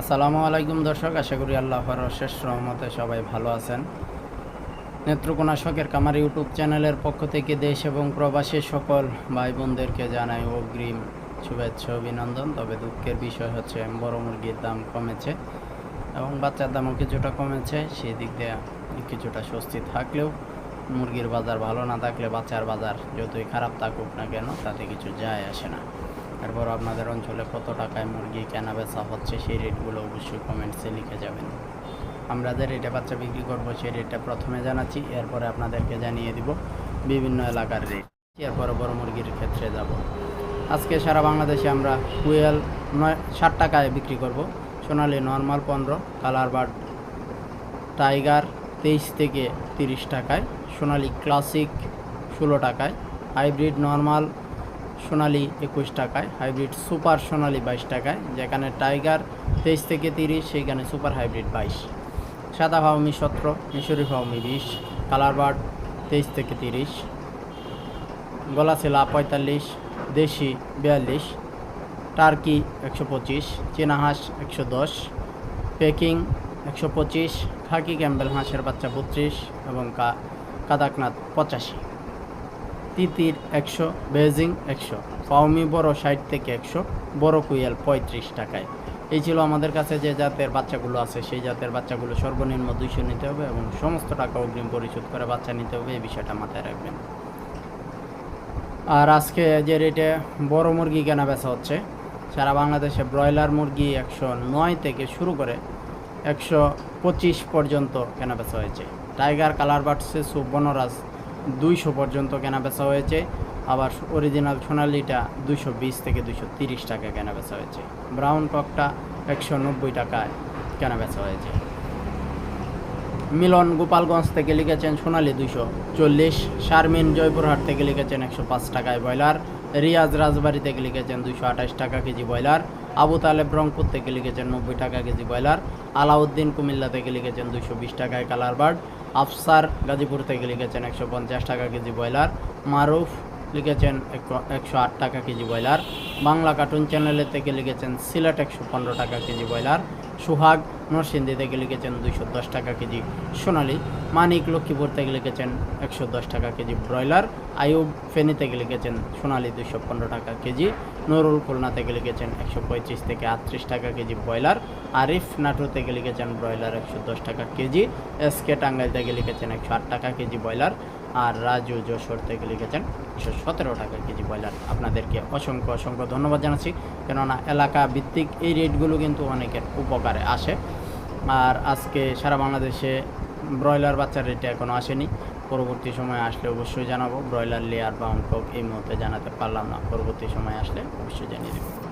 আসসালামু আলাইকুম দর্শক, আশা করি আল্লাহর শেষ রহমতে সবাই ভালো আছেন। নেত্রকোনা শখের কামার ইউটিউব চ্যানেলের পক্ষ থেকে দেশ এবং প্রবাসী সকল ভাই বোনদেরকে জানাই অগ্রিম শুভেচ্ছা, অভিনন্দন। তবে দুঃখের বিষয় হচ্ছে, বড় মুরগির দাম কমেছে এবং বাচ্চার দামও কিছুটা কমেছে। সেই দিক দিয়ে কিছুটা স্বস্তি থাকলেও মুরগির বাজার ভালো না থাকলে বাচ্চার বাজার যতই খারাপ থাকুক না কেন, তাতে কিছু যায় আসে না। এরপর আপনাদের অঞ্চলে কত টাকায় মুরগি কেনা বেচা হচ্ছে সেই রেটগুলো অবশ্যই কমেন্টসে লিখে যাবেন। আমরা যে রেটে বাচ্চা বিক্রি করব সেই রেটটা প্রথমে জানাচ্ছি, এরপরে আপনাদেরকে জানিয়ে দিব বিভিন্ন এলাকার রেট। এরপরে বড় মুরগির ক্ষেত্রে যাব। আজকে সারা বাংলাদেশে আমরা কুয়েল নয়, ষাট টাকায় বিক্রি করব। সোনালি নর্মাল পনেরো, কালার বার্ড টাইগার তেইশ থেকে তিরিশ টাকায়, সোনালি ক্লাসিক ষোলো টাকায়, হাইব্রিড নর্মাল সোনালি একুশ টাকায়, হাইব্রিড সুপার সোনালি বাইশ টাকায়, যেখানে টাইগার তেইশ থেকে তিরিশ, সেইখানে সুপার হাইব্রিড বাইশ। সাদা ফাউমি সতেরো, মিশরি ফাউমি বিশ, কালার বার্ড তেইশ থেকে তিরিশ। গলা গলাছিলা পঁয়তাল্লিশ, দেশি বিয়াল্লিশ, টার্কি একশো পঁচিশ, চীনা হাঁস একশো দশ, পেকিং একশো পঁচিশ, খাকি ক্যাম্বেল হাঁসের বাচ্চা বত্রিশ এবং কাদাকনাথ পঁচাশি। তিতির একশো, বেজিং একশো, পাওমি বড় ষাট থেকে একশো, বড় কুইয়াল পঁয়ত্রিশ টাকায়। এই ছিল আমাদের কাছে যে জাতের বাচ্চাগুলো আছে, সেই জাতের বাচ্চাগুলো সর্বনিম্ন দুইশো নিতে হবে এবং সমস্ত টাকা অগ্রিম পরিশোধ করে বাচ্চা নিতে হবে, এই বিষয়টা মাথায় রাখবেন। আর আজকে যে রেটে বড় মুরগি কেনা বেচা হচ্ছে, সারা বাংলাদেশে ব্রয়লার মুরগি একশো নয় থেকে শুরু করে একশো পঁচিশ পর্যন্ত কেনা বেচা হয়েছে। টাইগার কালার বাটসে সুবর্ণরাজ দুইশো পর্যন্ত কেনা বেচা হয়েছে। আবার অরিজিনাল সোনালিটা দুশো বিশ থেকে দুশো তিরিশ টাকা কেনা বেচা হয়েছে। ব্রাউন ককটা একশো নব্বই টাকায় কেনা বেচা হয়েছে। মিলন গোপালগঞ্জ থেকে লিখেছেন, সোনালি দুশো চল্লিশ, শারমিন জয়পুরহাট থেকে লিখেছেন, একশো পাঁচ টাকায় ব্রয়লার। রিয়াজ রাজবাড়ি থেকে লিখেছেন দুশো আঠাশ টাকা কেজি ব্রয়লার। আবু তালেব রংপুর থেকে লিখেছেন, নব্বই টাকা কেজি ব্রয়লার। আলাউদ্দিন কুমিল্লা থেকে লিখেছেন দুশো বিশ টাকায় কালার বার্ড। আফসার গাজীপুর থেকে লিখেছেন একশো পঞ্চাশ টাকা কেজি ব্রয়লার। মারুফ লিখেছেন একশো আট টাকা কেজি ব্রয়লার। বাংলা কার্টুন চ্যানেলের থেকে লিখেছেন সিলেট একশো পনেরো টাকা কেজি ব্রয়লার। সুহাগ নরসিংদী থেকে লিখেছেন দুইশো দশ টাকা কেজি সোনালি, মানিক লক্ষ্মীপুর থেকে লিখেছেন একশো দশ টাকা কেজি ব্রয়লার আয়ুব ফেনী থেকে লিখেছেন সোনালি দুইশো পনেরো টাকা কেজি, নুরুল খুলনা থেকে লিখেছেন একশো পঁয়ত্রিশ থেকে আটত্রিশ টাকা কেজি ব্রয়লার, আরিফ নাটোর থেকে লিখেছেন ব্রয়লার একশো দশ টাকা কেজি, এস কে টাঙ্গাইল থেকে লিখেছেন একশো আট টাকা কেজি ব্রয়লার আর রাজু যশোর থেকে লিখেছেন একশো সতেরো টাকা কেজি ব্রয়লার। আপনাদেরকে অসংখ্য অসংখ্য ধন্যবাদ জানাচ্ছি। কেননা এলাকা ভিত্তিক এই রেটগুলো কিন্তু অনেকের উপকারে আসে। আর আজকে সারা বাংলাদেশে ব্রয়লার বাচ্চার রেটে এখনও আসেনি। পরবর্তী সময় আসলে অবশ্যই জানাব। ব্রয়লার, লেয়ার বা অঙ্কক এই মুহূর্তে জানাতে পারলাম না। পরবর্তী সময় আসলে অবশ্যই জানিয়ে দেবো।